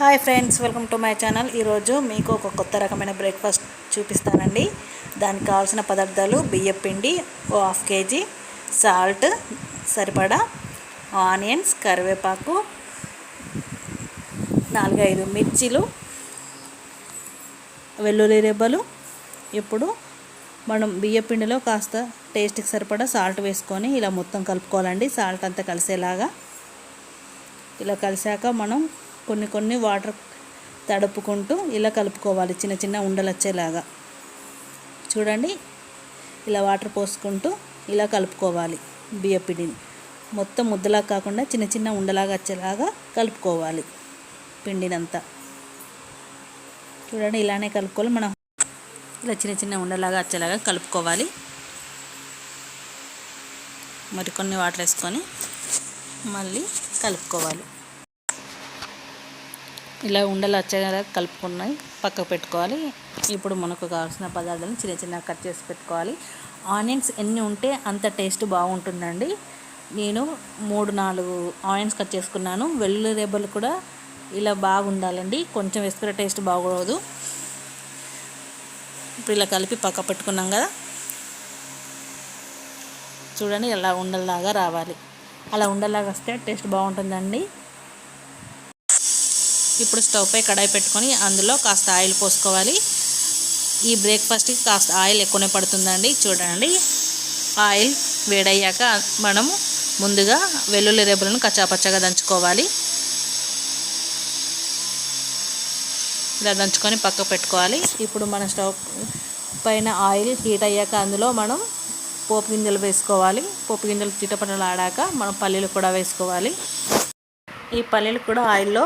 Hi friends welcome to my channel. ఈరోజు మీకు ఒక కొత్త రకమైన బ్రేక్ఫాస్ట్ చూపిస్తానండి. దానికి కావాల్సిన పదార్థాలు బియ్యం పిండి ఓ హాఫ్ కేజీ సాల్ట్ సరిపడా ఆనియన్స్ కరివేపాకు నాలుగైదు మిర్చీలు వెల్లుల్లి రెబ్బలు. ఇప్పుడు మనం బియ్య పిండిలో కాస్త టేస్ట్కి సరిపడా సాల్ట్ వేసుకొని ఇలా మొత్తం కలుపుకోవాలండి. సాల్ట్ అంతా కలిసేలాగా. ఇలా కలిసాక మనం కొన్ని కొన్ని వాటర్ తడుపుకుంటూ ఇలా కలుపుకోవాలి. చిన్న చిన్న ఉండలు వచ్చేలాగా చూడండి. ఇలా వాటర్ పోసుకుంటూ ఇలా కలుపుకోవాలి బియ్యపిడిని మొత్తం ముద్దలా కాకుండా చిన్న చిన్న ఉండలాగా వచ్చేలాగా కలుపుకోవాలి పిండినంతా. చూడండి ఇలానే కలుపుకోవాలి. మనం ఇలా చిన్న చిన్న ఉండలాగా వచ్చేలాగా కలుపుకోవాలి. మరికొన్ని వాటర్ వేసుకొని మళ్ళీ కలుపుకోవాలి. ఇలా ఉండలు వచ్చేలా కలుపుకున్నాయి. పక్కకు పెట్టుకోవాలి. ఇప్పుడు మనకు కావాల్సిన పదార్థాలను చిన్న చిన్న కట్ చేసి పెట్టుకోవాలి. ఆనియన్స్ ఎన్ని ఉంటే అంత టేస్ట్ బాగుంటుందండి. నేను మూడు నాలుగు ఆనియన్స్ కట్ చేసుకున్నాను. వెల్లుల్లి రెబ్బలు కూడా ఇలా బాగుండాలండి. కొంచెం వేసుకునే టేస్ట్ బాగోదు. ఇప్పుడు ఇలా కలిపి పక్క పెట్టుకున్నాం కదా. చూడండి ఇలా ఉండలాగా రావాలి. అలా ఉండలాగా వస్తే టేస్ట్ బాగుంటుందండి. ఇప్పుడు స్టవ్ పై కడాయి పెట్టుకొని అందులో కాస్త ఆయిల్ పోసుకోవాలి. ఈ బ్రేక్ఫాస్ట్కి కాస్త ఆయిల్ ఎక్కువనే పడుతుందండి. చూడండి ఆయిల్ వేడయ్యాక మనము ముందుగా వెల్లుల్లి రేపులను కచ్చాపచ్చగా దంచుకోవాలి. ఇలా దంచుకొని పక్క పెట్టుకోవాలి. ఇప్పుడు మన స్టవ్ పైన ఆయిల్ హీట్ అయ్యాక అందులో మనం పోపు గింజలు వేసుకోవాలి. పోపు గింజలు చిటపటలు ఆడాక మనం పల్లీలు కూడా వేసుకోవాలి. ఈ పల్లీలు కూడా ఆయిల్లో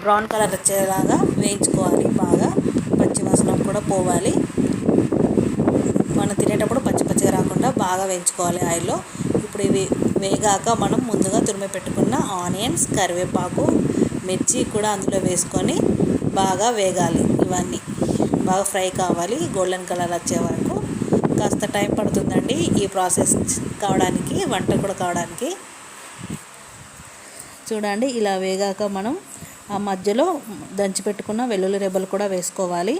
బ్రౌన్ కలర్ వచ్చేలాగా వేయించుకోవాలి బాగా. పచ్చి వాసన కూడా పోవాలి. మనం తినేటప్పుడు పచ్చి పచ్చిగా రాకుండా బాగా వేయించుకోవాలి ఆయిల్లో. ఇప్పుడు ఇవి వేగాక మనం ముందుగా తురిమి పెట్టుకున్న ఆనియన్స్ కరివేపాకు మిర్చి కూడా అందులో వేసుకొని బాగా వేగాలి ఇవన్నీ. బాగా ఫ్రై కావాలి గోల్డెన్ కలర్ వచ్చే వరకు. కాస్త టైం పడుతుందండి ఈ ప్రాసెస్ కావడానికి వంట కూడా కావడానికి. చూడండి ఇలా వేగాక మనం ఆ మధ్యలో దంచి పెట్టుకున్న వెల్లుల్లి రెబ్బలు కూడా వేసుకోవాలి.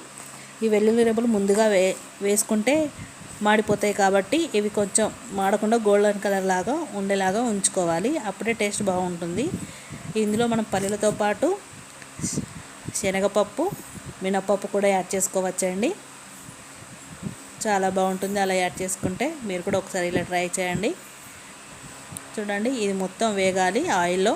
ఈ వెల్లుల్లి రెబ్బలు ముందుగా వే వేసుకుంటే మాడిపోతాయి కాబట్టి ఇవి కొంచెం మాడకుండా గోల్డెన్ కలర్ లాగా ఉండేలాగా ఉంచుకోవాలి. అప్పుడే టేస్ట్ బాగుంటుంది. ఇందులో మనం పల్లీలతో పాటు శనగపప్పు మినపప్పు కూడా యాడ్ చేసుకోవచ్చండి. చాలా బాగుంటుంది అలా యాడ్ చేసుకుంటే. మీరు కూడా ఒకసారి ఇలా ట్రై చేయండి. చూడండి ఇది మొత్తం వేగాలి. ఆయిల్లో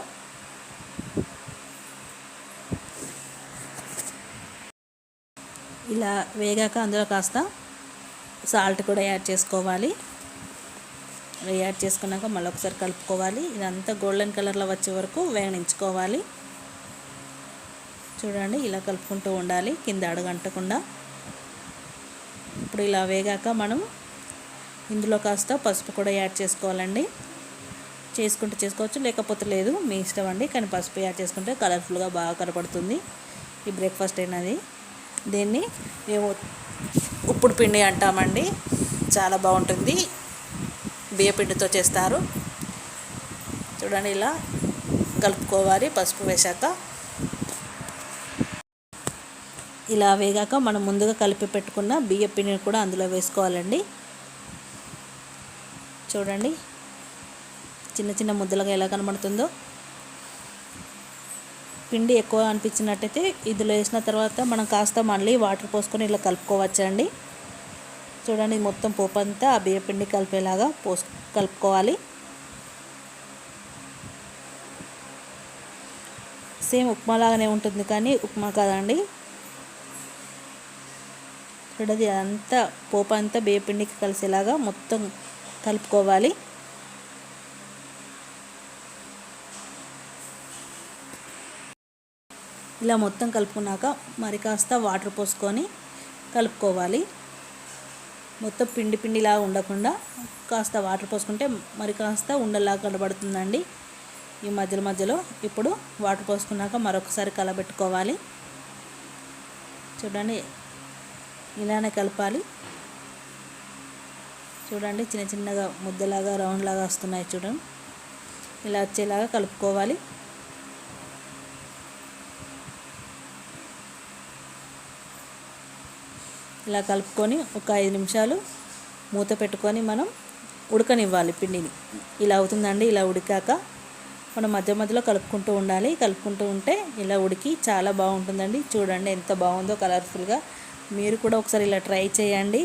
ఇలా వేగాక అందులో కాస్త సాల్ట్ కూడా యాడ్ చేసుకోవాలి. యాడ్ చేసుకున్నాక మళ్ళీ ఒకసారి కలుపుకోవాలి. ఇదంతా గోల్డెన్ కలర్లో వచ్చే వరకు వేగనించుకోవాలి. చూడండి ఇలా కలుపుకుంటూ ఉండాలి కింద అడుగంటకుండా. ఇప్పుడు ఇలా వేగాక మనం ఇందులో కాస్త పసుపు కూడా యాడ్ చేసుకోవాలండి. చేసుకుంటే చేసుకోవచ్చు లేకపోతే లేదు. మీ ఇష్టం అండి కానీ పసుపు యాడ్ చేసుకుంటే కలర్ఫుల్గా బాగా కనపడుతుంది. ఈ బ్రేక్ఫాస్ట్ అయినది. దీన్ని మేము ఉప్పుడు పిండి అంటామండి. చాలా బాగుంటుంది. బియ్యపిండితో చేస్తారు. చూడండి ఇలా కలుపుకోవాలి పసుపు వేశాక. ఇలా వేగాక మనం ముందుగా కలిపి పెట్టుకున్న బియ్య పిండిని కూడా అందులో వేసుకోవాలండి. చూడండి. చిన్న చిన్న ముద్దలుగా ఎలా కనబడుతుందో. పిండి ఎక్కువ అనిపించినట్టయితే ఇందులో వేసిన తర్వాత మనం కాస్త మళ్ళీ వాటర్ పోసుకొని ఇలా కలుపుకోవచ్చండి. చూడండి మొత్తం పోపు అంతా ఆ బియ్య పిండి కలిపేలాగా పోసు కలుపుకోవాలి. సేమ్ ఉప్మా లాగానే ఉంటుంది కానీ ఉప్మా కాదండి. చూడండి అంతా పోపు అంతా బియ్య పిండికి కలిసేలాగా మొత్తం కలుపుకోవాలి. ఇలా మొత్తం కలుపుకున్నాక మరి కాస్త వాటర్ పోసుకొని కలుపుకోవాలి. మొత్తం పిండి పిండిలా ఉండకుండా కాస్త వాటర్ పోసుకుంటే మరి కాస్త ఉండలాగా కనబడుతుందండి. ఈ మధ్యలో మధ్యలో ఇప్పుడు వాటర్ పోసుకున్నాక మరొకసారి కలబెట్టుకోవాలి. చూడండి ఇలానే కలపాలి. చూడండి చిన్న చిన్నగా ముద్దలాగా రౌండ్ లాగా వస్తున్నాయి చూడండి. ఇలా వచ్చేలాగా కలుపుకోవాలి. ఇలా కలుపుకొని ఒక ఐదు నిమిషాలు మూత పెట్టుకొని మనం ఉడకనివ్వాలి పిండిని. ఇలా అవుతుందండి ఇలా ఉడికాక మనం మధ్య మధ్యలో కలుపుకుంటూ ఉండాలి. కలుపుకుంటూ ఉంటే ఇలా ఉడికి చాలా బాగుంటుందండి. చూడండి ఎంత బాగుందో కలర్ఫుల్గా. మీరు కూడా ఒకసారి ఇలా ట్రై చేయండి.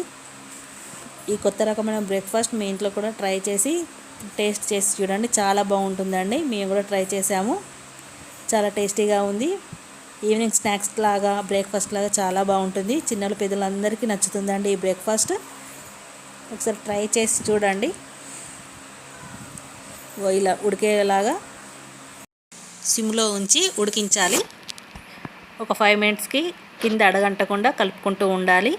ఈ కొత్త రకమైన బ్రేక్ఫాస్ట్ మీ ఇంట్లో కూడా ట్రై చేసి టేస్ట్ చేసి చూడండి. చాలా బాగుంటుందండి. మేము కూడా ట్రై చేసాము. చాలా టేస్టీగా ఉంది. ఈవినింగ్ స్నాక్స్ లాగా బ్రేక్ఫాస్ట్ లాగా చాలా బాగుంటుంది. చిన్నలు పెద్దలందరికీ నచ్చుతుందండి ఈ బ్రేక్ఫాస్ట్. ఒకసారి ట్రై చేసి చూడండి. ఇలా ఉడికేలాగా సిమ్లో ఉంచి ఉడికించాలి. ఒక ఫైవ్ మినిట్స్కి కింద అడగంటకుండా కలుపుకుంటూ ఉండాలి.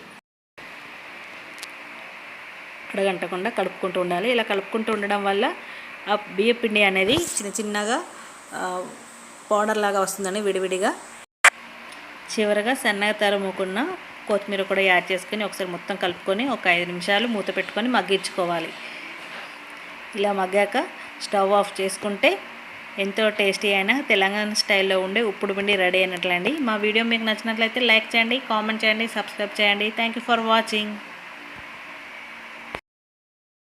అడగంటకుండా కలుపుకుంటూ ఉండాలి. ఇలా కలుపుకుంటూ ఉండడం వల్ల ఆ బియ్య పిండి అనేది చిన్న చిన్నగా పౌడర్ లాగా వస్తుందని విడివిడిగా. చివరగా సన్నగా తరుముకున్న కొత్తిమీర కూడా యాడ్ చేసుకొని ఒకసారి మొత్తం కలుపుకొని ఒక ఐదు నిమిషాలు మూత పెట్టుకొని మగ్గించుకోవాలి. ఇలా మగ్గాక స్టవ్ ఆఫ్ చేసుకుంటే ఎంతో టేస్టీ అయిన తెలంగాణ స్టైల్లో ఉండే ఉప్పుడు పిండి రెడీ అయినట్లండి. మా వీడియో మీకు నచ్చినట్లయితే లైక్ చేయండి కామెంట్ చేయండి సబ్స్క్రైబ్ చేయండి. Thank you for watching